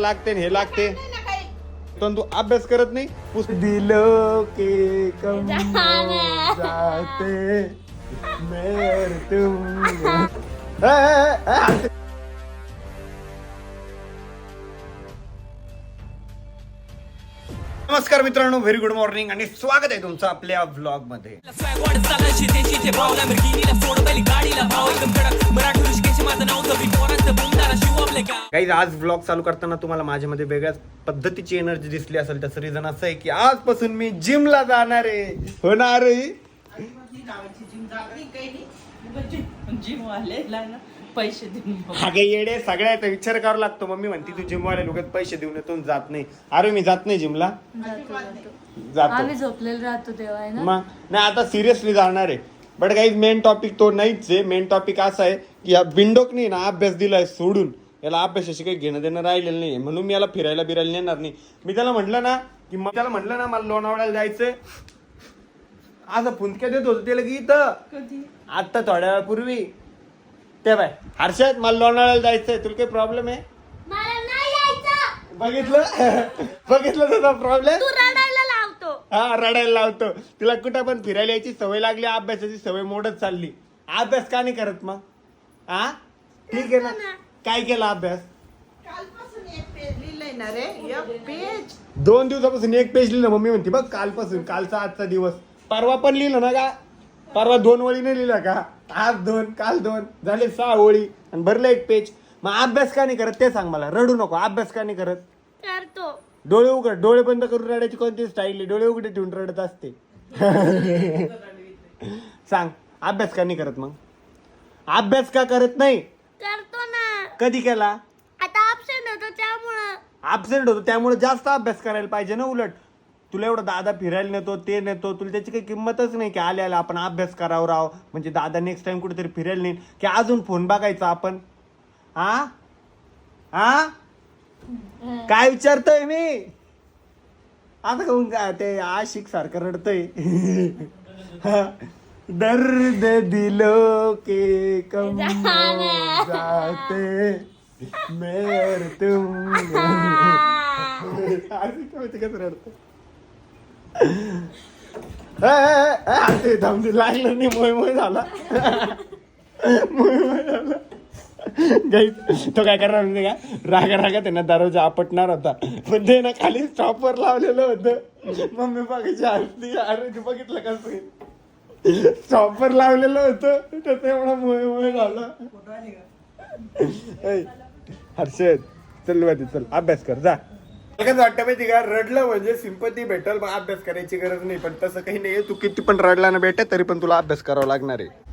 लागते न हे लागते पण तू अभ्यास करत नाही पुस दिलो के कम जाते मेर तुम ए, ए, ए, नमस्कार मित्रांनो व्हेरी गुड मॉर्निंग आणि स्वागत आहे तुमचं आपल्या व्लॉगमध्ये काही आज व्लॉग चालू करताना तुम्हाला माझ्यामध्ये वेगळ्याच पद्धतीची एनर्जी दिसली असेल त्याचं रिझन असं आहे की आजपासून मी जिमला जाणार आहे. होणार पैसे देऊन येडे सगळ्याचा विचार करावा लागतो. मम्मी म्हणते तू जिमवाले लोक पैसे देऊन येतो जात नाही. अरे मी जात नाही जिमला जातो झोपलेलो राहतो तेव्हा ना? मग? नाही आता सिरियसली जाणार आहे. बट काही मेन टॉपिक तो नाहीच आहे. मेन टॉपिक असा आहे की या विंडोकनी ना अभ्यास दिलाय सोडून. याला अभ्यासाशी काही घेणं देणं राहिलेलं नाही म्हणून मी याला फिरायला बिरायला नेणार नाही. मी त्याला म्हटलं ना की मग त्याला म्हटलं ना मला लोणावळ्याला जायचंय. असं फुंदक्या देत होतं त्याला की इथं. कधी? आता थोड्या वेळापूर्वी. ते बाय हर्षद मला लोणावळ्याला जायचंय. तुला काही प्रॉब्लेम आहे? बघितलं? बघितलं तुझा प्रॉब्लेम लावतो. हा रडायला लावतो. तिला कुठं पण फिरायला यायची सवय लागली अभ्यासाची सवय मोडत चालली. अभ्यास का नाही करत मग? हा? ठीक आहे ना? काय केला अभ्यास? कालपासून एक पेज लिहिलंय ना रे. एक पेज दोन दिवसापासून एक पेज लिहिलं मम्मी म्हणते बघ कालपासून कालचा आजचा दिवस. परवा पण लिहिलं ना का परवा दोन ओळी नाही लिहिलं का? आज दोन काल दोन झाले सहा ओळी आणि भरलं एक पेज मग अभ्यास का नाही करत? ते सांग मला. रडू नको अभ्यास का नाही करत? करतो. डोळे उघड डोळे बंद करून रडायची कोणती स्टाईल आहे? डोळे उघडे ठेवून रडत असते. सांग अभ्यास का नाही करत मग? अभ्यास का करत नाही? करतो ना. कधी केला? आता ऑप्शन होतो त्यामुळं. ऍबसेंट होतो त्यामुळे जास्त अभ्यास करायला पाहिजे ना उलट. तुला एवढं दादा फिरायला नेतो ते नेतो तुला त्याची काही किंमतच नाही की आले आले आपण अभ्यास करावं राव. म्हणजे दादा नेक्स्ट टाइम कुठेतरी फिरायला नेईल की अजून फोन बघायचा आपण. हा हा काय विचारतोय मी? आता काहून काय ते आशिक सारखं रडतय. दर्द दिलो के कम जाते. मेर तुम आशिक माहिती कसं रडतं लागलं नाही मोय मोय झाला. मोय मोय झाला. गाई तो काय करणार म्हणजे का? रागा रागा त्यांना दरवाजा आपटणार होता. पण ते ना खाली स्टॉपवर लावलेलं होतं. मम्मी बघायची हसली अरे तू बघितलं कसं स्टॉपवर लावलेलं होतं. त्याचा एवढा मोय मोय झाला. हर्षद चलमध्ये चल अभ्यास कर जा. कसं वाटतं माहिती का? रडलं म्हणजे सिंपती भेटल मग अभ्यास करायची गरज नाही. पण तसं काही नाही तू किती पण रडला ना बेटा तरी पण तुला अभ्यास करावा लागणार आहे.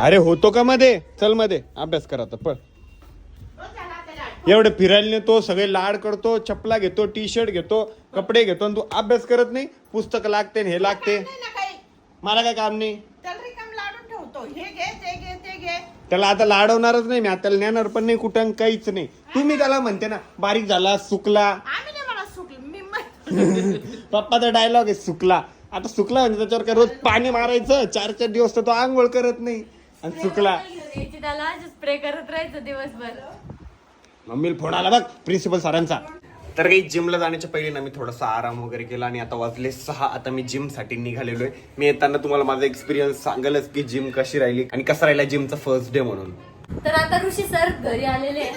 अरे होतो का मध्ये? चलमध्ये अभ्यास करा आता पण एवढे फिरायला नेतो सगळे लाड करतो चपला घेतो टी शर्ट घेतो कपडे घेतो आणि तू अभ्यास करत नाही? पुस्तक लागते न हे लागते. मला काय काम नाही. त्याला रिकाम लाडून ठेवतो. हे घे ते घे ते घे. त्याला आता लाडवणारच नाही मी आता त्याला नेणार पण नाही कुठं आणि काहीच नाही. तुम्ही त्याला म्हणते ना बारीक झाला सुकला. आम्ही नाही मला सुकलं मी मै- पप्पाचा डायलॉग आहे सुकला. आता सुकला म्हणजे त्याच्यावर काय रोज पाणी मारायचं चार चार दिवस तर तो आंघोळ करत नाही. आणि सुकला. त्याला स्प्रे करत राहायचं दिवसभर. मम्मीला फोन आला बघ प्रिन्सिपल सरांचा. तर काही जिमला जाण्याच्या पहिले ना मी थोडासा आराम वगैरे केला आणि आता वाजले सहा. आता मी जिमसाठी निघालेलो आहे मी येताना तुम्हाला माझा एक्सपिरियन्स सांगेलच की जिम कशी राहिली आणि कसा राहिला जिमचा फर्स्ट डे म्हणून. तर आता ऋषी सर घरी आलेले.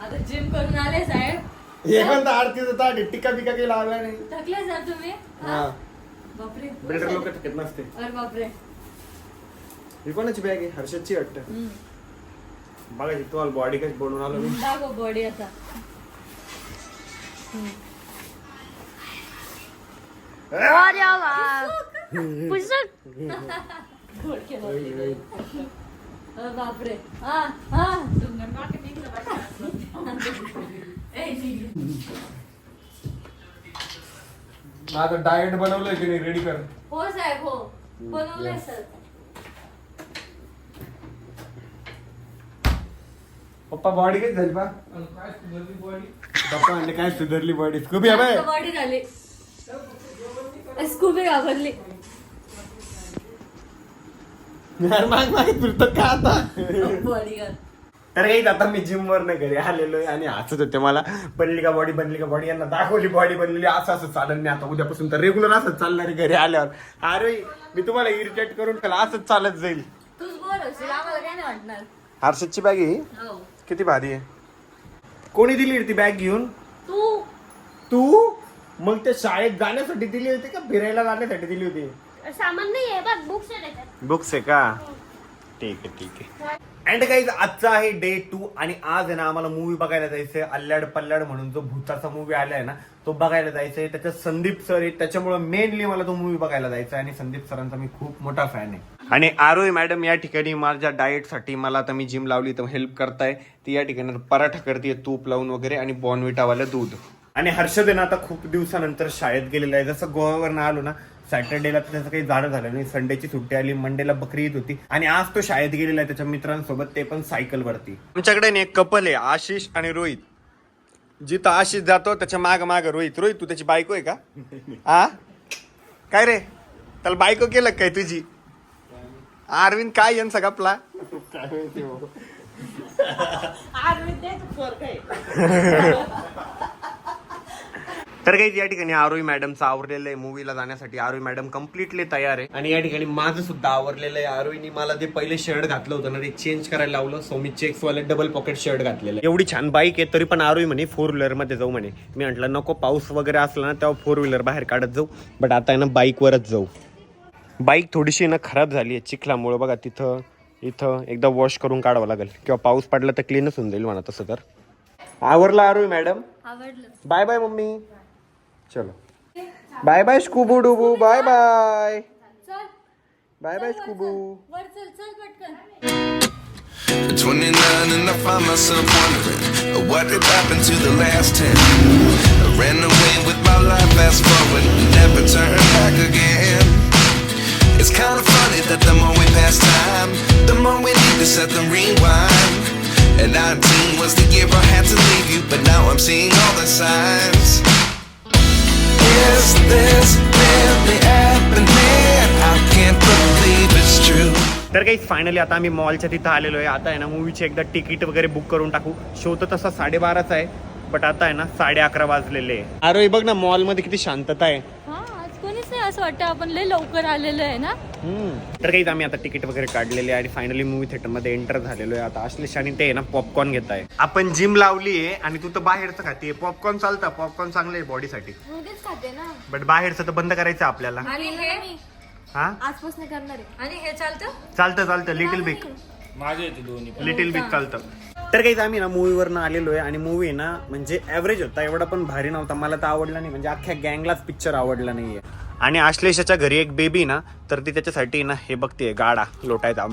आता जिम करून आले साहेब. हे पण आरतीच होता टिक्का बिका काही लावला नाही. थकले सर तुम्ही. हा. बापरे. बिल्डर लोक थकत नसते. अरे बापरे. ही कोणाची बॅग आहे? हर्षदची वाटतं. हम्म. बघा तुम्हाला बॉडी कशी बनवून आलो मी. दाखव बॉडी आता. अरे वा. पुस्तक. बापरे. अरे बापरे. हा हा ए, आता डाएट बनवलंय की नाही? रेडी कर. हो साहेब हो. बनवलंय सर. पप्पा बॉडी कशी झाली पा? पप्पा म्हणले काय सुधारली बॉडी स्कूबी अबे बॉडी झाली. स्कूबी घाबरली. यार माग माग फिरतो का आता? बॉडीगार्ड तर काही आता मी जिम वर नाही घरी आलेलो आहे आणि हसत होते मला. बनली का बॉडी बनली का बॉडी यांना दाखवली बॉडी बनलेली. असं असं चालेल. मी आता उद्यापासून तर रेग्युलर असंच चालणार आहे घरी आल्यावर. अरे मी तुम्हाला इरिटेट करून त्याला असंच चालत जाईल. तूच बोर होशील आम्हाला काय नाही वाटणार. हर्षदची बॅग ही? हो. किती भारी आहे. कोणी दिली रे ती बॅग घेऊन? तू. तू? मग त्या शाळेत जाण्यासाठी दिली होती का फिरायला जाण्यासाठी दिली होती? सामान नाही आहे बघ बुक्स त्याच्यात बुक्स आहे का? ठीक आहे ठीक आहे. अँड काही आजचा आहे डे टू आणि आज आहे ना आम्हाला मूवी बघायला जायचंय अल्ल्याड पल्ल्याड म्हणून जो भूताचा मूवी आलाय ना तो बघायला जायचंय. त्याच्यात संदीप सर आहे त्याच्यामुळे मेनली मला तो मूवी बघायला जायचा आहे आणि संदीप सरांचा मी खूप मोठा फॅन आहे. आणि आरोही मॅडम या ठिकाणी माझ्या डाएटसाठी मला आता मी जिम लावली तर हेल्प करताय. ती या ठिकाणी पराठा करते तूप लावून वगैरे आणि बॉर्नविटावालं दूध. आणि हर्षद आहे ना आता खूप दिवसानंतर शाळेत गेलेला आहे. जसं गोव्यावरनं आलो ना सॅटर्डेला तर त्याचं काही जाणं झालं नाही. संडेची सुट्टी आली मंडेला बकरी ईद होती. आणि आज तो शाळेत गेलेला आहे त्याच्या मित्रांसोबत ते पण सायकल वरती. आमच्याकडे ना एक कपल आहे आशिष आणि रोहित. जिथं आशिष जातो त्याच्या माग माग रोहित. रोहित तू त्याची बायको आहे का? आ? काय रे? त्याला बायको केलं काय तुझी? अरविंद काय तू पोरगं आहे. तर काही या ठिकाणी आरोही मॅडमचं आवरलेलं आहे मूवीला जाण्यासाठी. आरोही मॅडम कम्प्लिटली तयार आहे. आणि या ठिकाणी माझं सुद्धा आवरलेलं आहे. आरोहीने मला ते पहिले शर्ट घातलं होतं ना ते चेंज करायला लावलं. सो मी चेक्स वाले डबल पॉकेट शर्ट घातलेलं. एवढी छान बाईक आहे तरी पण आरोही म्हणे फोर व्हीलरमध्ये जाऊ म्हणे. मी म्हटलं नको पाऊस वगैरे असला ना तेव्हा फोर व्हीलर बाहेर काढत जाऊ. बट आता आहे ना बाईकवरच जाऊ. बाईक थोडीशी ना खराब झाली आहे चिखलामुळे. बघा तिथं इथं एकदा वॉश करून काढावं लागेल. किंवा पाऊस पडला तर क्लीनच होऊन जाईल म्हणा तसं तर. आवरला आरोही मॅडम आवडलं बाय बाय मम्मी. चलो बाय बाय स्कूबू डुबू बाय बाय बाय बाय स्कूबू वर 29 and I find myself wondering what did happen to the last 10. I ran away with my life, fast काही फायनली आता आम्ही मॉलच्या तिथं आलेलो आहे. आता आहे ना मूवीचे एकदा तिकीट वगैरे बुक करून टाकू. शो तर तसा साडेबाराचा आहे बट आता आहे ना साडे अकरा वाजलेले आहे. अरे बघ ना मॉलमध्ये किती शांतता आहे. हा आज कोणीच नाही असं वाटतं आपण लय लवकर आलेलो आहे ना? तर काही आम्ही आता तिकीट वगैरे काढलेले आहे आणि फायनली मूवी थिएटरमध्ये एंटर झालेलो आहे. आता आश्लेष आणि ते आहे ना पॉपकॉर्न घेत आहे. आपण जिम लावली आहे आणि तू तर बाहेरचं खाते पॉपकॉर्न चालतं पॉपकॉर्न चांगलं आहे बॉडीसाठी उगीच खाते ना. बट बाहेरचं तर बंद करायचं आपल्याला. आणि हे हा? आजपासून करणार आहे. आणि हे चालतं? चालतं चालतं. लिटिल बिग लिटिल बिग चालतं. तर काही आम्ही ना मूवीवरनं आलेलो आहे आणि मूवी ना म्हणजे ॲव्हरेज होता. एवढा पण भारी नव्हता. मला तर आवडला नाही. म्हणजे अख्ख्या गँगलाच पिक्चर आवडला नाहीये. आणि आश्लेषाच्या घरी एक बेबी ना तर ती त्याच्यासाठी ना हे बघते गाडा लोटायचा.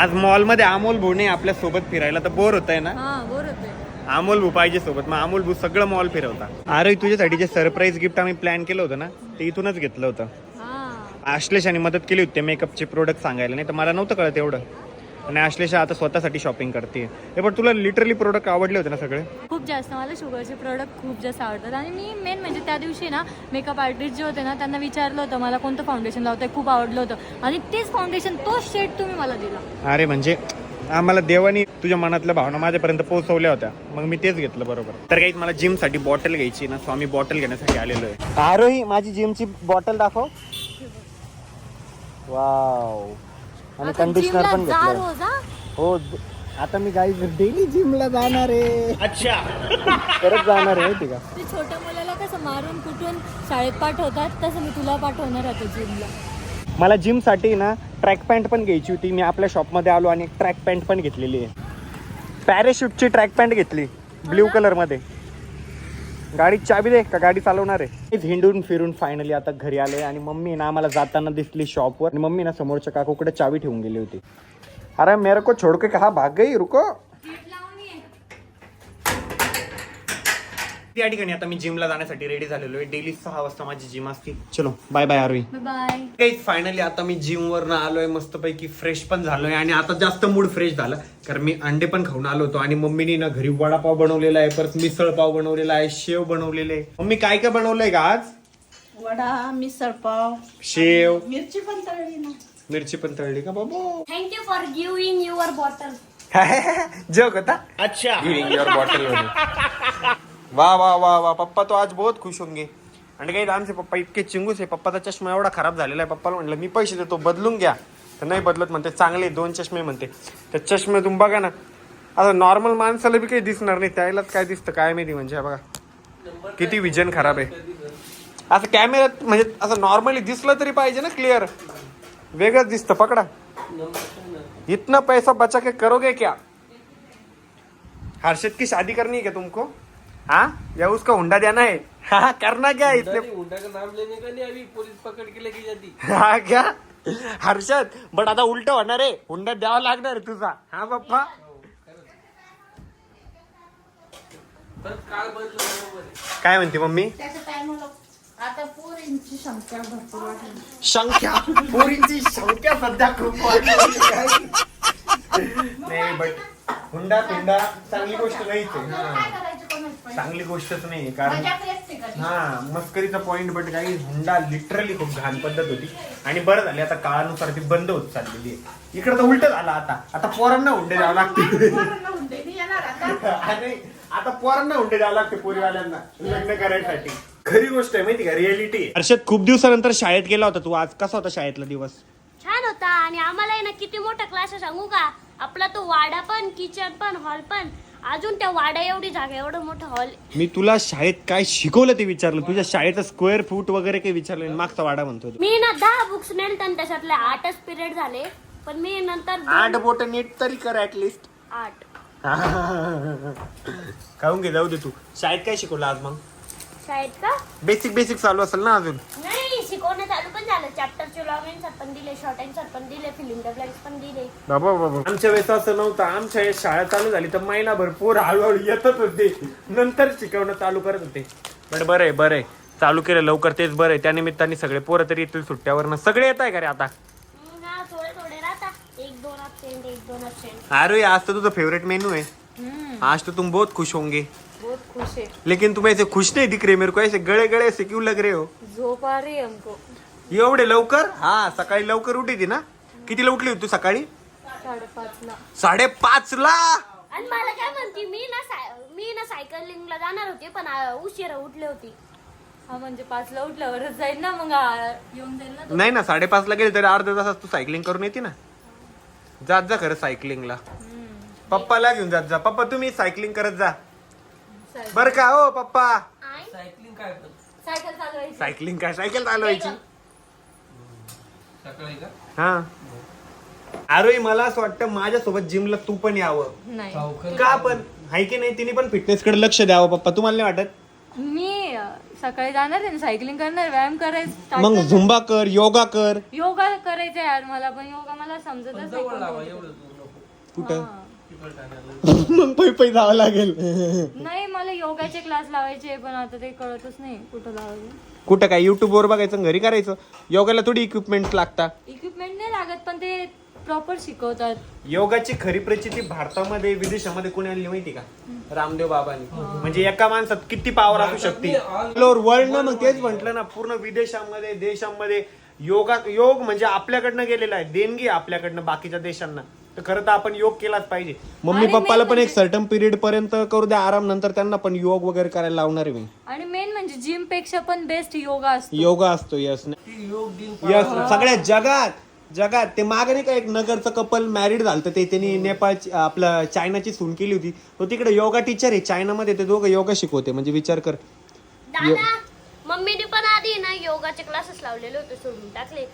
आज मॉलमध्ये अमोल भोने आपल्यासोबत फिरायला. तर बोर होत आहे ना? हा बोर होते अमोल भू पाहिजे सोबत. मग अमोल भू सगळं मॉल फिरवता. अरे तुझ्यासाठी जे सरप्राईज गिफ्ट आम्ही प्लॅन केलं होतं ना ते इथूनच घेतलं होतं. हा आश्लेषाने मदत केली होती मेकअपचे प्रोडक्ट सांगायला. नाही तर मला नव्हतं कळत एवढं. आणि आश्लेषा आता स्वतःसाठी शॉपिंग करते. हे पण तुला लिटरली प्रोडक्ट आवडले होते ना सगळे? खूप जास्त मला शुगरचे प्रोडक्ट खूप जास्त आवडतात. आणि मी मेन म्हणजे त्या दिवशी ना मेकअप आर्टिस्ट जे होते ना त्यांना विचारलं होतं मला कोणतं फाउंडेशन लावतंय? खूप आवडलं होतं. आणि तेच फाउंडेशन तोच शेड तुम्ही मला दिला. अरे म्हणजे आम्हाला देवानी तुझ्या मनातल्या भावना माझ्यापर्यंत पोहोचवल्या होत्या. मग मी तेच घेतलं बरोबर. तर काही मला जिमसाठी बॉटल घ्यायची ना सो आम्ही बॉटल घेण्यासाठी आलेलो आहे. आरोही माझी जिमची बॉटल दाखव. वाव. आणि आता कंडिशनर gymला पण जा घेतलं रोज हा? हो द- आता मी काही डेली जिमला जाणार आहे. अच्छा. परत जाणार आहे माहिती का ते छोट्या मुलाला कसं मारून कुठून शाळेत पाठवतात तसं मी तुला पाठवणार आता जिमला मला जिमसाठी ना ट्रॅक पॅन्ट पण घ्यायची होती. मी आपल्या शॉपमध्ये आलो आणि ट्रॅक पॅन्ट पण घेतलेली आहे. पॅरेशूटची ट्रॅक पॅन्ट घेतली ब्ल्यू कलरमध्ये. गाडी चाबी दे का गाडी चालवणार आहे? हिंडून फिरून फायनली आता घरी आले आणि मम्मी ना आम्हाला जाताना दिसली शॉपवर आणि मम्मी ना समोरच्या काकूकडे चावी ठेवून गेली होती. अरे मेरे को छोड़ के कहा भाग गई? रुको. या ठिकाणी आता मी जिमला जाण्यासाठी रेडी झालेलो आहे. डेली सहा वाजता माझी जिम असते. चलो बाय बाय आरवी बाय काही फायनली आता मी जिम वरनं आलोय मस्तपैकी फ्रेश पण झालोय आणि आता जास्त मूड फ्रेश झाला. कारण मी अंडे पण खाऊन आलो होतो आणि मम्मीने ना घरी वडापाव बनवलेला आहे परत मिसळ पाव बनवलेला आहे शेव बनवलेले मम्मी काय काय बनवलंय का आज? वडा मिसळ पाव शेव मिरची पण तळली ना. मिरची पण तळली का बाबा? Thank you for giving your bottle joke होता. अच्छा. योर बॉटल वा वा वा वा. पप्पा तो आज बहुत खुश होंगे. आणि काही आमचे पप्पा इतके चिंगूस आहे. पप्पाचा चष्मा एवढा खराब झालेला आहे पप्पाला. म्हटलं मी पैसे देतो बदलून घ्या. तर नाही बदलत म्हणते चांगले दोन चष्मे म्हणते. त्या चष्मे तुम्ही बघा ना. आता नॉर्मल माणसाला बी काही दिसणार नाही. त्यालाच काय दिसतं काय माहिती म्हणजे बघा. किती विजन खराब आहे. असं कॅमेऱ्यात म्हणजे असं नॉर्मली दिसलं तरी पाहिजे ना क्लिअर वेगळंच दिसतं पकडा. इतना पैसा बचा के करोगे क्या? हर्षद की शादी करनी है क्या तुमको? हाँ? या उसका हुंडा देना है. हाँ करना क्या है इसलिए हुंडा का नाम लेने का नहीं अभी पुलिस पकड़ के लेके जाती। हा क्या? हर्षद बट आता उलट होणार आहे. हुंडा द्यावा लागणार आहे तुझा. हा पप्पा. काय म्हणते मम्मी? आता पोरींची संख्या भरपूर वाढली. संख्या? पोरींची संख्या सध्या खूप. नाही बट हुंडा पिंडा चांगली गोष्ट नाहीच आहे. हा. कोणाच पण? चांगली गोष्टच नाही कारण हा मस्करीचा पॉइंट बट काही हुंडा लिटरली खूप घाण पद्धत होती. आणि बरं झाली आता काळानुसार ती बंद होत चाललेली आहे. इकडे तर उलट झालं आता. आता पोरांना हुंडे द्यावं लागते. पोरांना हुंडे नाही येणार आता. आणि आता पोरांना हुंडे द्यावं लागते पोरीवाल्यांना लग्न करायसाठी. खरी गोष्ट आहे माहिती का? रिअलिटी हर्षद खूप दिवसानंतर शाळेत गेला होता तू. आज कसा होता शाळेतला दिवस? छान होता. आणि आम्हाला आहे ना किती मोठा क्लास सांगू का? आपला तो वाडा पण किचन पण हॉल पण. अजून त्या वाड्या एवढी जागा एवढं मोठं हॉल मी तुला शाळेत काय शिकवलं ते विचारलं? तुझ्या शाळेचं स्क्वेअर फूट वगैरे काही विचारलं नाही. मागचा वाडा म्हणतो तू. मी ना दहा बुक्स नेल आणि त्याच्यातले आठच पिरियड झाले. पण मी नंतर दोन- आठ बोट नीट तरी कर ऍटलिस्ट आठ. खाऊन घे जाऊ दे तू. शाळेत काय शिकवलं आज मग? शाळेत का? बेसिक बेसिक चालू असेल ना अजून? नाही शिकवणं चालू पण झालं. चॅप्टरचे लॉग आन्सर पण दिले शॉर्ट पण दिले फिलिंग ब्लँक्स पण दिले. बाबा बाबा. आमच्या वेळेस असं नव्हतं. आमच्या वेळेस शाळा चालू झाली तर महिनाभर पोर हळूहळू येतच होते. नंतर शिकवणं चालू करत होते. पण बरं आहे बरं आहे चालू केलं लवकर तेच बरं आहे त्या निमित्ताने सगळे पोरं तरी येतील सुट्ट्यावरनं. सगळे येत आहे का रे आता. हम्म, हा थोडे थोडे राहता. एक दोन absent एक दोन absent. अरे आज तो तुझा फेवरेट मेनू है आज तो तुम बहुत खुश होंगे. खुश है। लेकिन तुम ऐसे खुश नहीं दिख रहे मेरे को ऐसे गळे गळे से क्यों लग रहे हो? झोप आ रही है हमको। एवढे लवकर? हा सकाळी लवकर उठी थी ना? कितीला उठली होती तू सकाळी? साडेपाच ला। साडेपाच ला? आणि मला काय म्हणते मी ना साय- मी ना सायकलिंगला जाणार होते पण आ, उशिरा उठले होते. हा म्हणजे पाच ला उठल्यावरच जाईल ना मग आ, येऊन जाईल ना तो. नाही ना साडेपाच ला गेली तरी अर्ध्या तासात तू सायकलिंग करून येते ना? जात जा खरं सायकलिंगला पप्पाला घेऊन जात जा. पप्पा तुम्ही सायकलिंग करत जा. बर का हो पप्पा. सायकलिंग काय सायकल चालवायची. सायकलिंग काय? सायकल चालवायची. सकाळी का? हा. अरे मला असं वाटतं माझ्यासोबत जिमला तू पण यावं. नाही. का पण? हाय की नाही? तिने पण फिटनेस कडे लक्ष द्यावं पप्पा. तुम्हाला नाही वाटत? मी अ, सकाळी जाणार आहे सायकलिंग करणार व्यायाम करायचं मग झुंबा कर योगा कर. योगा करायचा यार मला पण योगा मला समजतच पण नाही जवळ लावा कोणतं एवढं दूर नको कुठं? हा. मग पै पै जावं लागेल. नाही योगाचे क्लास लावायचे पण आता ते कळतच नाही कुठं लावायचे. कुठं काय युट्यूब वर बघायचं घरी करायचं? योगाला थोडी इक्विपमेंट लागतात इक्विपमेंट नाही लागत पण ते प्रॉपर शिकवतात. योगाची खरी प्रचिती भारतामध्ये विदेशामध्ये कोणी आणली माहिती का? रामदेव बाबांनी. म्हणजे एका माणसात किती पावर असू शकते वर्ल्ड ना मग तेच म्हटलं ना. पूर्ण विदेशामध्ये देशांमध्ये योगा योग म्हणजे आपल्याकडनं गेलेला आहे. देणगी आहे आपल्याकडनं बाकीच्या देशांना. तर खरं तर आपण योग केलाच पाहिजे. मम्मी पप्पाला पण एक म्हणजे- सर्टन पिरियड पर्यंत करू द्या आराम नंतर त्यांना पण योग वगैरे करायला लावणार आहे मी. आणि मेन म्हणजे जिमपेक्षा पण बेस्ट योगा असतो. योगा असतो यस ती योग दिन यस सगळ्या जगात जगात. ते मागे नाही का एक नगरचं कपल मॅरिड झालं ते त्यांनी नेपाळची आपलं चायनाची सून केली होती. तो तिकडे योगा टीचर आहे चायनामध्ये ते दोघं योगा शिकवते. म्हणजे विचार कर. दादा मम्मीने पण आधी ना योगाचे क्लासेस लावलेले होते सोडून टाकले.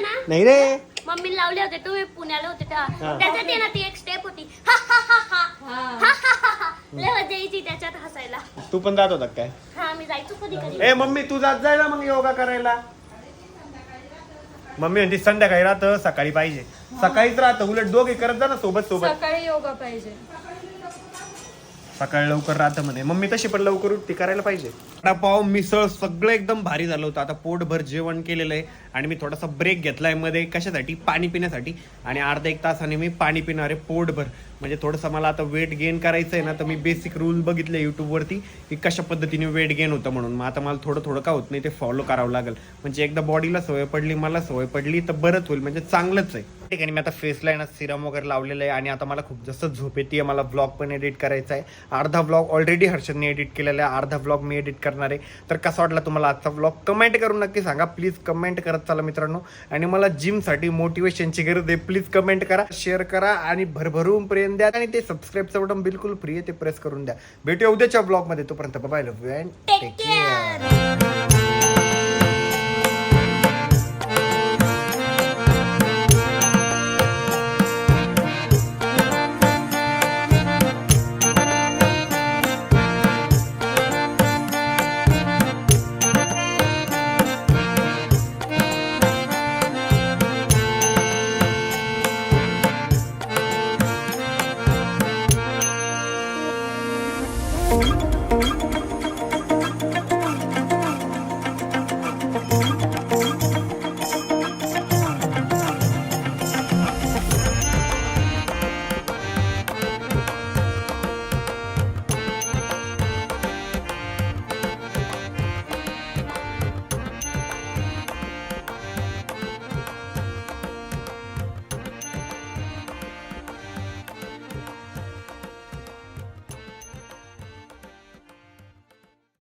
ना? नाही रे. मम्मी लावले होते तुम्ही पुण्याला होते तेव्हा. त्याच्यात आहे ना ती एक स्टेप होती. हा हा हा हा. हा. हा हा हा लय मजा यायची त्याच्यात हसायला. तू पण जात होता काय? हा मी जायचो कधी कधी. ए मम्मी तू जात जाय ना मग योगा करायला? मम्मी म्हणते संध्याकाळी राहतं सकाळी पाहिजे. सकाळीच राहतं उलट दोघे करत जा ना सोबत सोबत. सकाळी योगा पाहिजे. सकाळी लवकर राहतं म्हणे. मम्मी तशी पण लवकर उठते करायला पाहिजे. पाव मिसळ सगळं एकदम भारी झालं होतं. आता पोटभर जेवण केलेलं आहे आणि मी थोडासा ब्रेक घेतलायमध्ये कशासाठी? पाणी पिण्यासाठी. आणि अर्धा एक तासाने मी पाणी पिणार आहे पोटभर. म्हणजे थोडंसं मला आता वेट गेन करायचं आहे ना तर मी बेसिक रूल बघितले यूट्यूबवरती की कशा पद्धतीने वेट गेन होतं म्हणून. मग आता मला थोडं थोडं का होत नाही ते फॉलो करावं लागेल. म्हणजे एकदा बॉडीला सवय पडली मला सवय पडली तर बरंच होईल. म्हणजे चांगलंच आहे. ठीक आहे मी आता फेसला आहे ना सिरम वगैरे लावलेलं आहे आणि आता मला खूप जास्त झोप येते मला ब्लॉग पण एडिट करायचा आहे अर्धा ब्लॉग ऑलरेडी हर्षदने एडिट केलेला आहे. अर्धा ब्लॉग मी एडिट करणार आहे. तर कसा वाटला तुम्हाला आजचा ब्लॉग कमेंट करून नक्की सांगा. प्लीज कमेंट करत चला मित्रांनो. आणि मला जिमसाठी मोटिवेशनची गरज आहे. प्लीज कमेंट करा शेअर करा आणि भरभरून प्रेम द्या आणि ते सबस्क्राईबचं बटन बिलकुल फ्री आहे ते प्रेस करून द्या. भेटूया उद्याच्या ब्लॉगमध्ये तोपर्यंत bye love you and take care